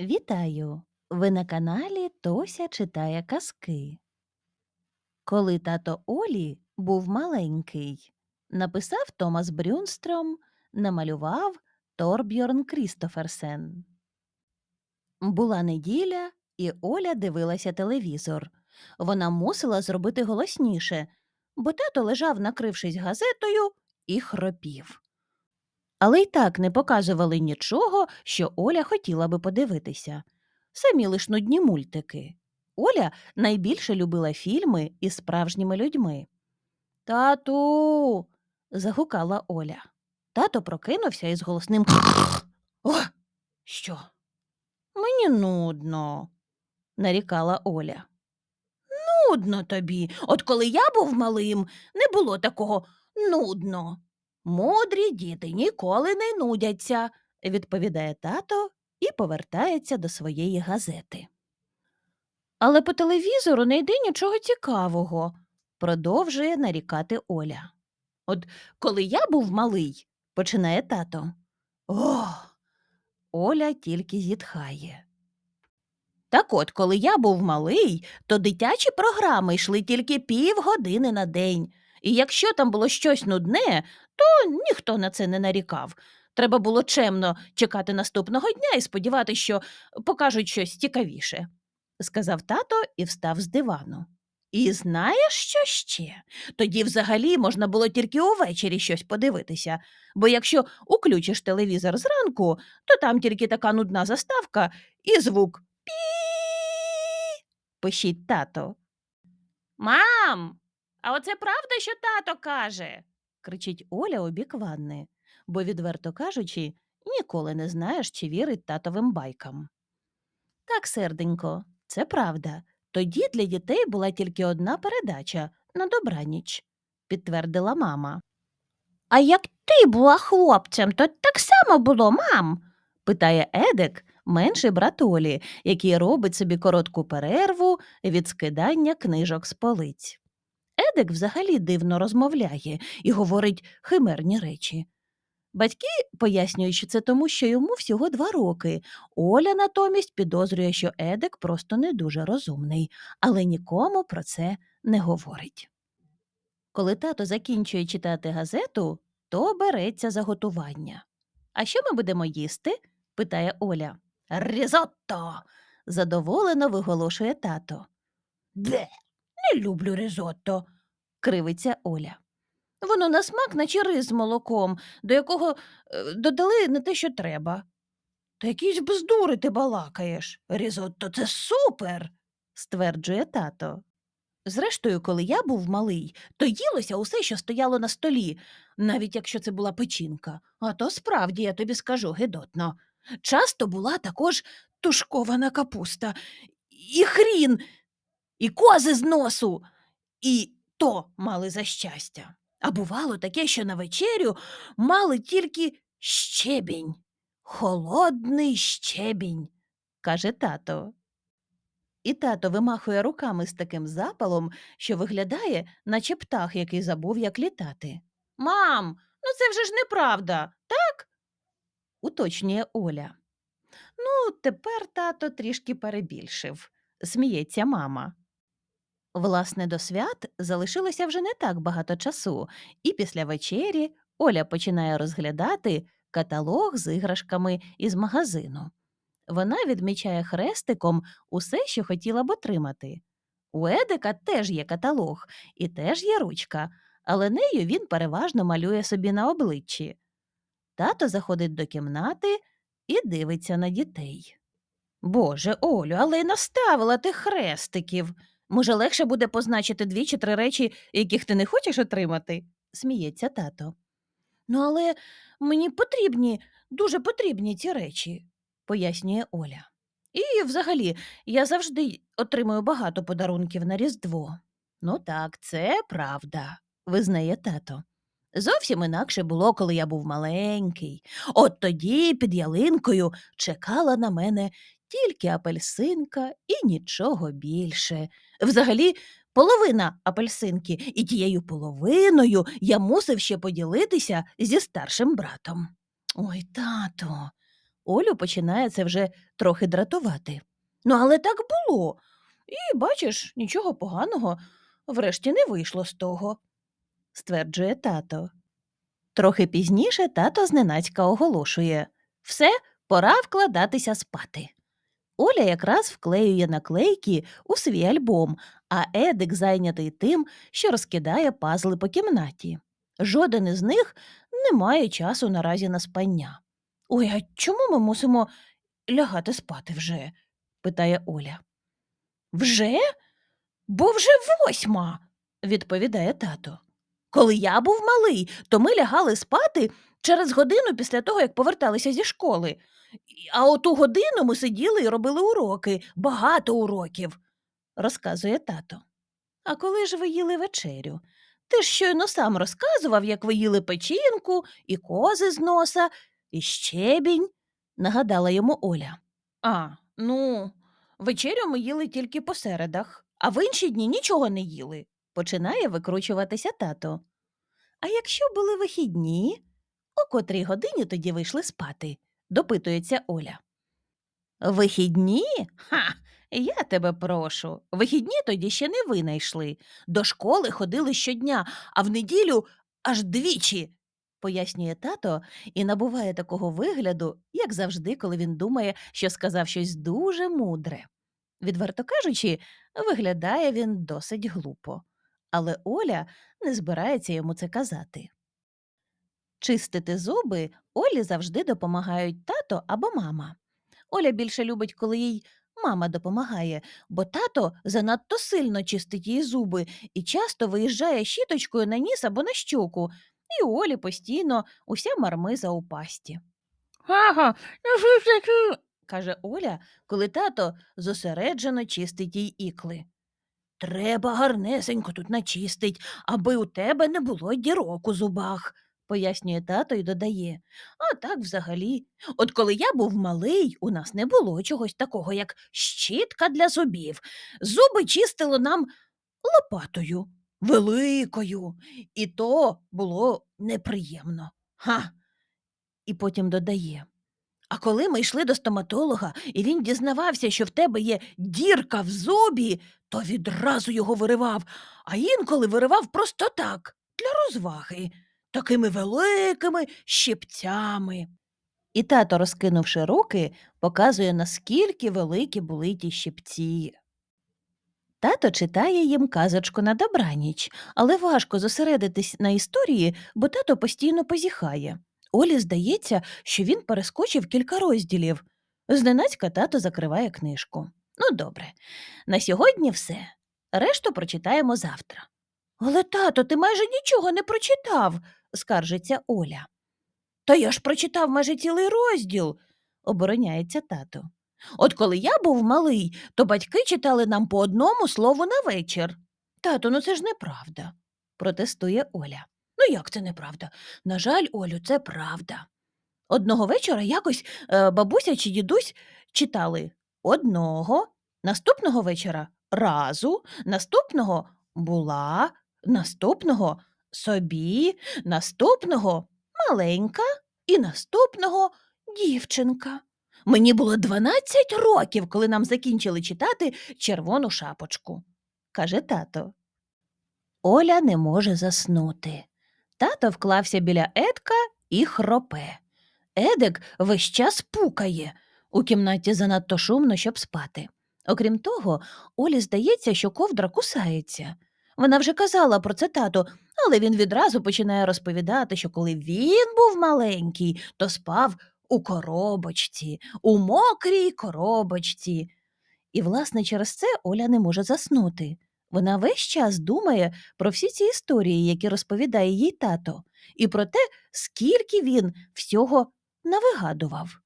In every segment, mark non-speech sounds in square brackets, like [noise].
Вітаю! Ви на каналі Тося читає казки. Коли тато Олі був маленький, написав Томас Брюнстром, намалював Торбьорн Крістоферсен. Була неділя, і Оля дивилася телевізор. Вона мусила зробити голосніше, бо тато лежав, накрившись газетою, і хропів. Але й так не показували нічого, що Оля хотіла би подивитися. Самі лиш нудні мультики. Оля найбільше любила фільми із справжніми людьми. Тату. загукала Оля. Тато прокинувся із голосним О! Що? Мені нудно, нарікала Оля. Нудно тобі. От коли я був малим, не було такого нудно. Мудрі діти ніколи не нудяться, відповідає тато і повертається до своєї газети. Але по телевізору не йде нічого цікавого, продовжує нарікати Оля. От коли я був малий, починає тато. О, Оля тільки зітхає. Так от, коли я був малий, то дитячі програми йшли тільки півгодини на день. І якщо там було щось нудне, то ніхто на це не нарікав. Треба було чемно чекати наступного дня і сподіватися, що покажуть щось цікавіше, сказав тато і встав з дивану. І знаєш, що ще? Тоді взагалі можна було тільки увечері щось подивитися, бо якщо уключиш телевізор зранку, то там тільки така нудна заставка і звук пі. пишіть тато. Мам, а оце правда, що тато каже? Кричить Оля у бік ванни, бо, відверто кажучи, ніколи не знаєш, чи вірить татовим байкам. Так, серденько, це правда. Тоді для дітей була тільки одна передача на добраніч, підтвердила мама. А як ти була хлопцем, то так само було, мам? питає Едик, менший брат Олі, який робить собі коротку перерву від скидання книжок з полиць. Едик взагалі дивно розмовляє і говорить химерні речі. Батьки пояснюють, що це тому, що йому всього два роки. Оля натомість підозрює, що Едик просто не дуже розумний, але нікому про це не говорить. Коли тато закінчує читати газету, то береться за готування. А що ми будемо їсти? питає Оля. Різотто. задоволено виголошує тато. Де? Не люблю ризотто, кривиться Оля. Воно на смак, наче рис з молоком, до якого е, додали не те, що треба. Та якісь бздури ти балакаєш. Різотто це супер, стверджує тато. Зрештою, коли я був малий, то їлося усе, що стояло на столі, навіть якщо це була печінка. А то справді, я тобі скажу, гидотно. Часто була також тушкована капуста, і хрін, і кози з носу, і то мали за щастя. А бувало таке, що на вечерю мали тільки щебінь, холодний щебінь, каже тато. І тато вимахує руками з таким запалом, що виглядає, наче птах, який забув, як літати. Мам, ну це вже ж неправда, так? уточнює Оля. Ну, тепер тато трішки перебільшив, сміється мама. Власне, до свят залишилося вже не так багато часу, і після вечері Оля починає розглядати каталог з іграшками із магазину. Вона відмічає хрестиком усе, що хотіла б отримати. У Едика теж є каталог і теж є ручка, але нею він переважно малює собі на обличчі. Тато заходить до кімнати і дивиться на дітей. Боже, Олю, але й наставила ти хрестиків. Може, легше буде позначити дві чи три речі, яких ти не хочеш отримати? сміється тато. Ну, але мені потрібні, дуже потрібні ці речі, пояснює Оля. І взагалі, я завжди отримую багато подарунків на Різдво. Ну так, це правда, визнає тато. Зовсім інакше було, коли я був маленький. От тоді під ялинкою чекала на мене тільки апельсинка і нічого більше. Взагалі, половина апельсинки, і тією половиною я мусив ще поділитися зі старшим братом. Ой, тато, Олю починає це вже трохи дратувати. Ну, але так було. І, бачиш, нічого поганого врешті не вийшло з того, стверджує тато. Трохи пізніше тато зненацька оголошує все, пора вкладатися спати. Оля якраз вклеює наклейки у свій альбом, а Едик зайнятий тим, що розкидає пазли по кімнаті. Жоден із них не має часу наразі на спання. Ой, а чому ми мусимо лягати спати вже? питає Оля. Вже? Бо вже восьма, відповідає тато. Коли я був малий, то ми лягали спати через годину після того, як поверталися зі школи. А оту годину ми сиділи і робили уроки, багато уроків, розказує тато. А коли ж ви їли вечерю? Ти ж щойно сам розказував, як ви їли печінку, і кози з носа, і щебінь, нагадала йому Оля. А, ну, вечерю ми їли тільки по середах, а в інші дні нічого не їли, починає викручуватися тато. А якщо були вихідні, о котрій годині тоді вийшли спати, допитується Оля. Вихідні? Ха, я тебе прошу. Вихідні тоді ще не винайшли. До школи ходили щодня, а в неділю аж двічі, пояснює тато і набуває такого вигляду, як завжди, коли він думає, що сказав щось дуже мудре. Відверто кажучи, виглядає він досить глупо. Але Оля не збирається йому це казати. Чистити зуби Олі завжди допомагають тато або мама. Оля більше любить, коли їй мама допомагає, бо тато занадто сильно чистить їй зуби і часто виїжджає щіточкою на ніс або на щоку, і у Олі постійно уся мармиза у пасті. Ага, каже Оля, коли тато зосереджено чистить їй ікли. Треба гарнесенько тут начистить, аби у тебе не було дірок у зубах, пояснює тато і додає. А так взагалі. От коли я був малий, у нас не було чогось такого, як щітка для зубів. Зуби чистило нам лопатою, великою, і то було неприємно. Ха. І потім додає. А коли ми йшли до стоматолога, і він дізнавався, що в тебе є дірка в зубі, то відразу його виривав, а інколи виривав просто так, для розваги, такими великими щипцями. І тато, розкинувши руки, показує, наскільки великі були ті щипці. Тато читає їм казочку на добраніч, але важко зосередитись на історії, бо тато постійно позіхає. Олі здається, що він перескочив кілька розділів. Зненацька тато закриває книжку. Ну, добре, на сьогодні все. Решту прочитаємо завтра. Але, тато, ти майже нічого не прочитав, скаржиться Оля. Та я ж прочитав майже цілий розділ, обороняється тато. От коли я був малий, то батьки читали нам по одному слову на вечір. Тато, ну це ж неправда, протестує Оля. Ну як це неправда? На жаль, Олю, це правда. Одного вечора якось е, бабуся чи дідусь читали одного, наступного вечора разу, наступного була, наступного собі, наступного маленька і наступного дівчинка. Мені було 12 років, коли нам закінчили читати червону шапочку, каже тато. Оля не може заснути. Тато вклався біля Едка і хропе. Едик весь час пукає. У кімнаті занадто шумно, щоб спати. Окрім того, Олі здається, що ковдра кусається. Вона вже казала про це тату, але він відразу починає розповідати, що коли він був маленький, то спав у коробочці, у мокрій коробочці. І, власне, через це Оля не може заснути. Вона весь час думає про всі ці історії, які розповідає їй тато, і про те, скільки він всього навигадував.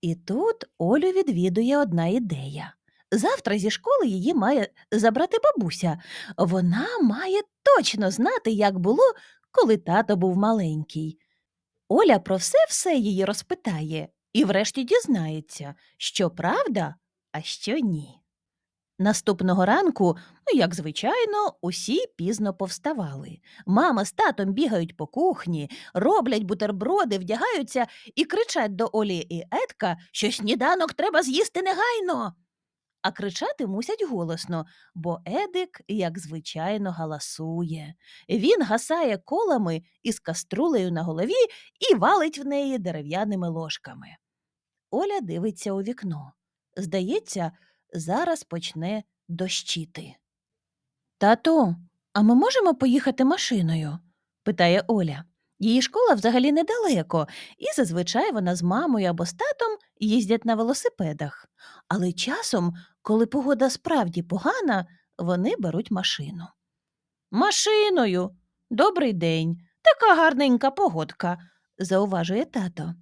І тут Олю відвідує одна ідея. Завтра зі школи її має забрати бабуся. Вона має точно знати, як було, коли тато був маленький. Оля про все все її розпитає і врешті дізнається, що правда, а що ні. Наступного ранку, ну, як звичайно, усі пізно повставали. Мама з татом бігають по кухні, роблять бутерброди, вдягаються і кричать до Олі і Едка, що сніданок треба з'їсти негайно. А кричати мусять голосно, бо Едик, як звичайно, галасує. Він гасає колами із каструлею на голові і валить в неї дерев'яними ложками. Оля дивиться у вікно. Здається, зараз почне дощити. Тату, а ми можемо поїхати машиною? питає Оля. Її школа взагалі недалеко, і зазвичай вона з мамою або з татом їздять на велосипедах. Але часом, коли погода справді погана, вони беруть машину. Машиною. Добрий день. Така гарненька погодка, зауважує тато.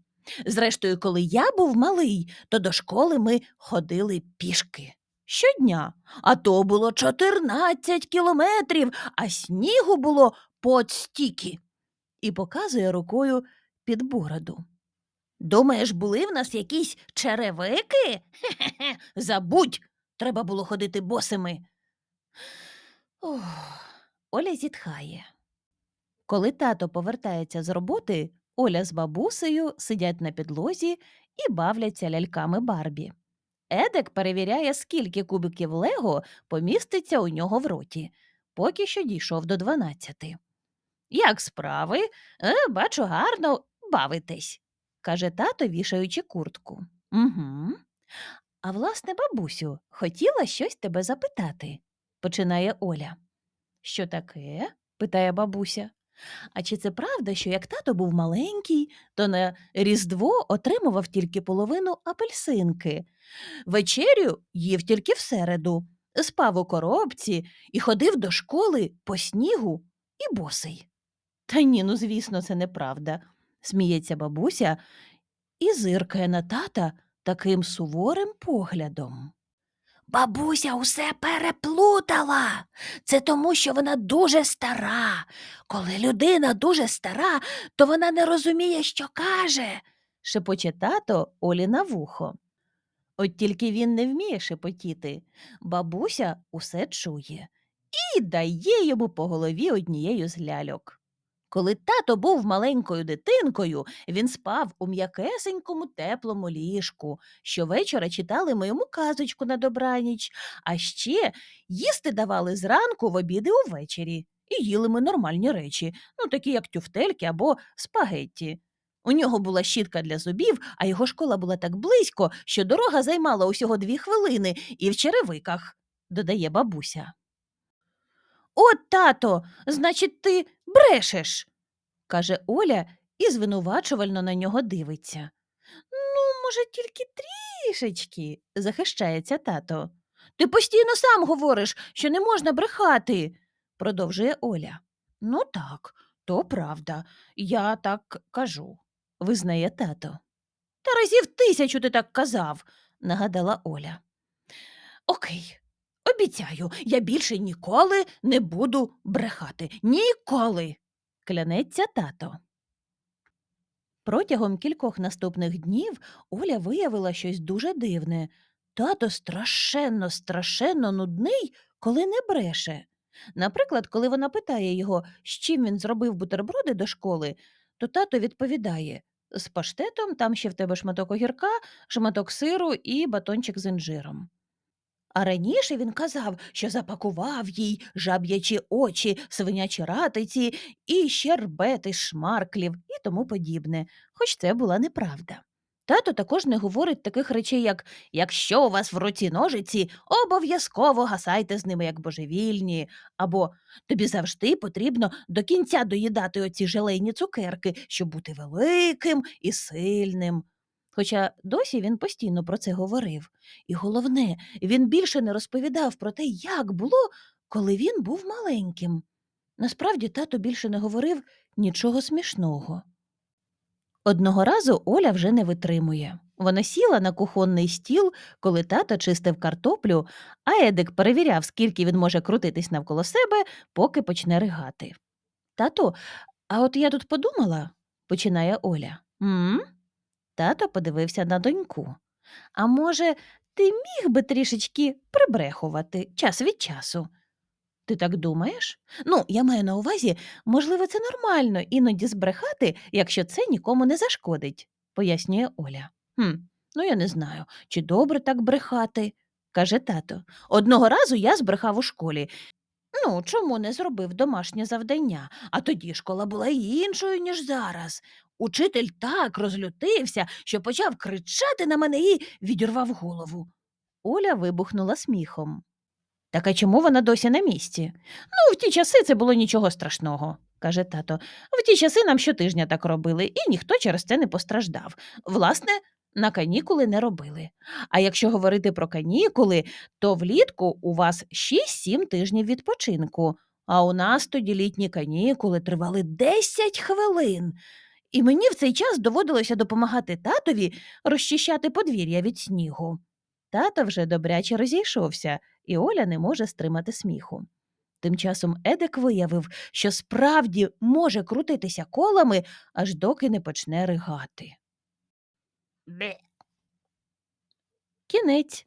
Зрештою, коли я був малий, то до школи ми ходили пішки. Щодня. А то було 14 кілометрів, а снігу було под стільки. І показує рукою під бороду. Думаєш, були в нас якісь черевики? Хе-хе-хе, [laughs] забудь, треба було ходити босими. Ох, Оля зітхає. Коли тато повертається з роботи, Оля з бабусею сидять на підлозі і бавляться ляльками Барбі. Едек перевіряє, скільки кубиків Лего поміститься у нього в роті, поки що дійшов до дванадцяти. Як справи? Е, бачу, гарно бавитесь, каже тато, вішаючи куртку. Угу. А власне, бабусю, хотіла щось тебе запитати, починає Оля. Що таке? питає бабуся. А чи це правда, що як тато був маленький, то на Різдво отримував тільки половину апельсинки, вечерю їв тільки в середу, спав у коробці і ходив до школи по снігу і босий. Та ні, ну звісно, це неправда, сміється бабуся і зиркає на тата таким суворим поглядом. Бабуся усе переплутала. Це тому, що вона дуже стара. Коли людина дуже стара, то вона не розуміє, що каже, шепоче тато Олі на вухо. От тільки він не вміє шепотіти. Бабуся усе чує і дає йому по голові однією з ляльок. Коли тато був маленькою дитинкою, він спав у м'якесенькому теплому ліжку. Щовечора читали ми йому казочку на добраніч, а ще їсти давали зранку в обіди увечері. І їли ми нормальні речі, ну такі як тюфтельки або спагетті. У нього була щітка для зубів, а його школа була так близько, що дорога займала усього дві хвилини і в черевиках, додає бабуся. От, тато, значить, ти брешеш, каже Оля і звинувачувально на нього дивиться. Ну, може, тільки трішечки, захищається тато. Ти постійно сам говориш, що не можна брехати, продовжує Оля. Ну так, то правда, я так кажу, визнає тато. Та разів тисячу ти так казав, нагадала Оля. Окей, обіцяю, я більше ніколи не буду брехати. Ніколи, клянеться тато. Протягом кількох наступних днів Оля виявила щось дуже дивне. Тато страшенно, страшенно нудний, коли не бреше. Наприклад, коли вона питає його, з чим він зробив бутерброди до школи, то тато відповідає з паштетом, там ще в тебе шматок огірка, шматок сиру і батончик з інжиром. А раніше він казав, що запакував їй жаб'ячі очі, свинячі ратиці і щербети шмарклів і тому подібне, хоч це була неправда. Тато також не говорить таких речей, як якщо у вас в руці ножиці, обов'язково гасайте з ними як божевільні, або тобі завжди потрібно до кінця доїдати оці желейні цукерки, щоб бути великим і сильним. Хоча досі він постійно про це говорив. І головне, він більше не розповідав про те, як було, коли він був маленьким. Насправді тато більше не говорив нічого смішного. Одного разу Оля вже не витримує. Вона сіла на кухонний стіл, коли тато чистив картоплю, а Едик перевіряв, скільки він може крутитись навколо себе, поки почне ригати. Тато, а от я тут подумала, починає Оля. М? Тато подивився на доньку. А може, Ти міг би трішечки прибрехувати час від часу. Ти так думаєш? Ну, я маю на увазі, можливо, це нормально іноді збрехати, якщо це нікому не зашкодить, пояснює Оля. Хм, ну я не знаю, чи добре так брехати, каже тато. Одного разу я збрехав у школі. Ну, чому не зробив домашнє завдання? А тоді школа була іншою, ніж зараз. Учитель так розлютився, що почав кричати на мене і відірвав голову. Оля вибухнула сміхом. Так а чому вона досі на місці? Ну, в ті часи це було нічого страшного, каже тато. В ті часи нам щотижня так робили, і ніхто через це не постраждав. Власне, на канікули не робили. А якщо говорити про канікули, то влітку у вас 6-7 тижнів відпочинку, а у нас тоді літні канікули тривали 10 хвилин. І мені в цей час доводилося допомагати татові розчищати подвір'я від снігу. Тато вже добряче розійшовся, і Оля не може стримати сміху. Тим часом Едик виявив, що справді може крутитися колами, аж доки не почне ригати. Кінець.